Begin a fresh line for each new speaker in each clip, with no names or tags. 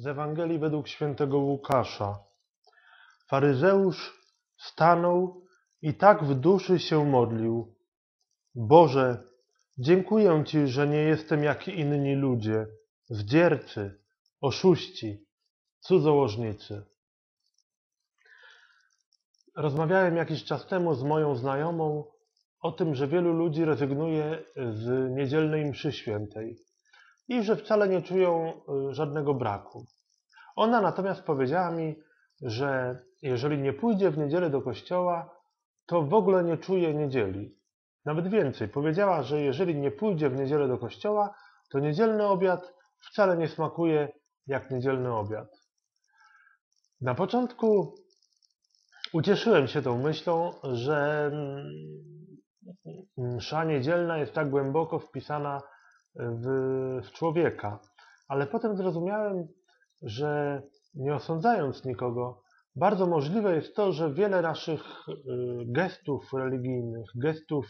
Z Ewangelii według świętego Łukasza. Faryzeusz stanął i tak w duszy się modlił. Boże, dziękuję Ci, że nie jestem jak inni ludzie, zdziercy, oszuści, cudzołożnicy. Rozmawiałem jakiś czas temu z moją znajomą o tym, że wielu ludzi rezygnuje z niedzielnej mszy świętej i że wcale nie czują y, żadnego braku. Ona natomiast powiedziała mi, że jeżeli nie pójdzie w niedzielę do kościoła, to w ogóle nie czuje niedzieli. Nawet więcej, powiedziała, że jeżeli nie pójdzie w niedzielę do kościoła, to niedzielny obiad wcale nie smakuje jak niedzielny obiad. Na początku ucieszyłem się tą myślą, że msza niedzielna jest tak głęboko wpisana w, w człowieka. Ale potem zrozumiałem, że nie osądzając nikogo, bardzo możliwe jest to, że wiele naszych y, gestów religijnych, gestów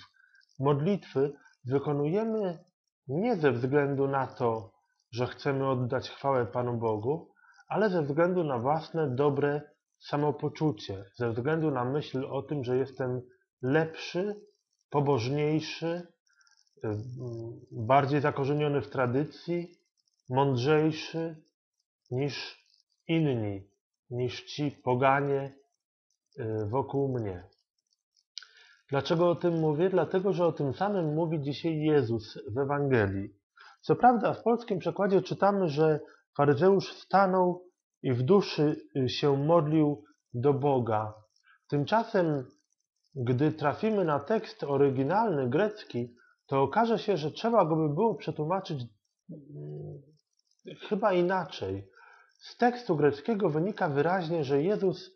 modlitwy wykonujemy nie ze względu na to, że chcemy oddać chwałę Panu Bogu, ale ze względu na własne dobre samopoczucie, ze względu na myśl o tym, że jestem lepszy, pobożniejszy, bardziej zakorzeniony w tradycji, mądrzejszy niż inni, niż ci poganie y, wokół mnie. Dlaczego o tym mówię? Dlatego, że o tym samym mówi dzisiaj Jezus w Ewangelii. Co prawda, w polskim przekładzie czytamy, że faryzeusz stanął i w duszy y, się modlił do Boga. Tymczasem, gdy trafimy na tekst oryginalny, grecki, to okaże się, że trzeba go by było przetłumaczyć mm, chyba inaczej. Z tekstu greckiego wynika wyraźnie, że Jezus y,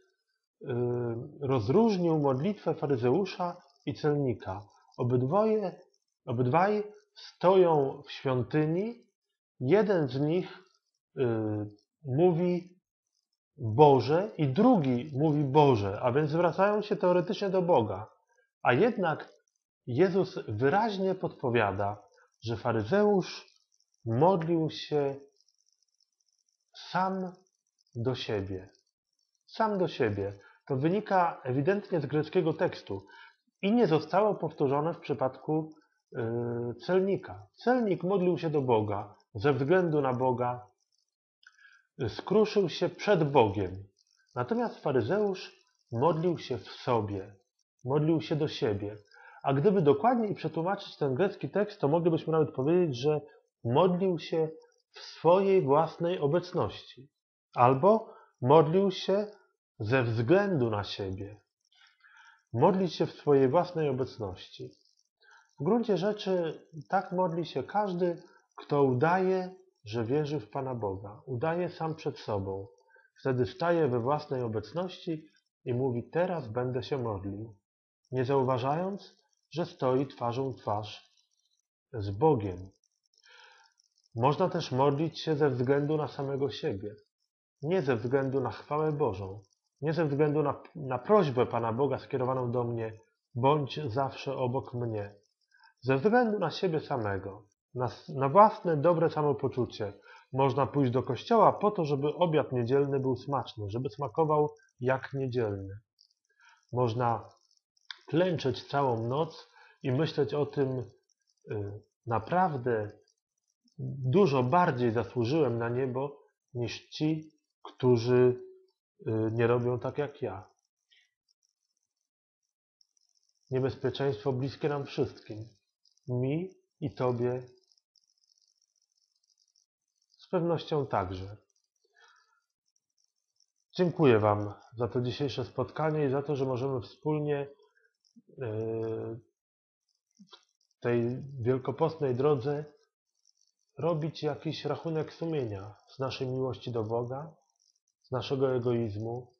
rozróżnił modlitwę faryzeusza i celnika. Obydwoje, obydwaj stoją w świątyni, jeden z nich y, mówi Boże i drugi mówi Boże, a więc zwracają się teoretycznie do Boga. A jednak Jezus wyraźnie podpowiada, że faryzeusz modlił się sam do siebie. Sam do siebie. To wynika ewidentnie z greckiego tekstu i nie zostało powtórzone w przypadku yy, celnika. Celnik modlił się do Boga, ze względu na Boga, skruszył się przed Bogiem. Natomiast faryzeusz modlił się w sobie, modlił się do siebie. A gdyby dokładniej przetłumaczyć ten grecki tekst, to moglibyśmy nawet powiedzieć, że modlił się w swojej własnej obecności. Albo modlił się ze względu na siebie. Modlić się w swojej własnej obecności. W gruncie rzeczy tak modli się każdy, kto udaje, że wierzy w Pana Boga. Udaje sam przed sobą. Wtedy staje we własnej obecności i mówi: Teraz będę się modlił. Nie zauważając, że stoi twarzą w twarz z Bogiem. Można też modlić się ze względu na samego siebie, nie ze względu na chwałę Bożą, nie ze względu na, na prośbę Pana Boga skierowaną do mnie, bądź zawsze obok mnie, ze względu na siebie samego, na, na własne dobre samopoczucie. Można pójść do kościoła po to, żeby obiad niedzielny był smaczny, żeby smakował jak niedzielny. Można klęczeć całą noc i myśleć o tym, y, naprawdę dużo bardziej zasłużyłem na niebo niż ci, którzy y, nie robią tak jak ja. Niebezpieczeństwo bliskie nam wszystkim. Mi i Tobie. Z pewnością także. Dziękuję Wam za to dzisiejsze spotkanie i za to, że możemy wspólnie w tej wielkopostnej drodze robić jakiś rachunek sumienia z naszej miłości do Boga, z naszego egoizmu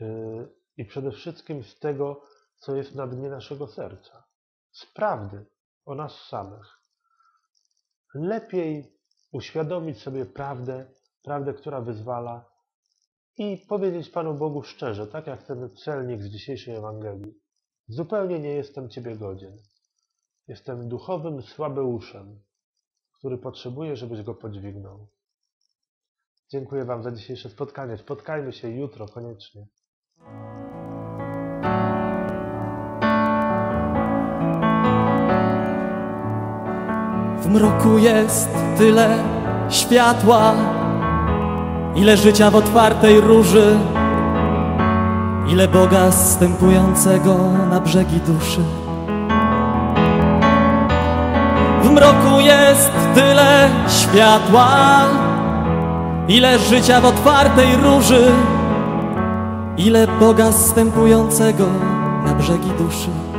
yy, i przede wszystkim z tego, co jest na dnie naszego serca, z prawdy o nas samych. Lepiej uświadomić sobie prawdę, prawdę, która wyzwala i powiedzieć Panu Bogu szczerze, tak jak ten celnik z dzisiejszej Ewangelii. Zupełnie nie jestem Ciebie godzien. Jestem duchowym słabeuszem, który potrzebuje, żebyś go podźwignął. Dziękuję Wam za dzisiejsze spotkanie. Spotkajmy się jutro koniecznie.
W mroku jest tyle światła, ile życia w otwartej róży, ile Boga stępującego na brzegi duszy. W mroku jest tyle światła, ile życia w otwartej róży, ile Boga stępującego na brzegi duszy.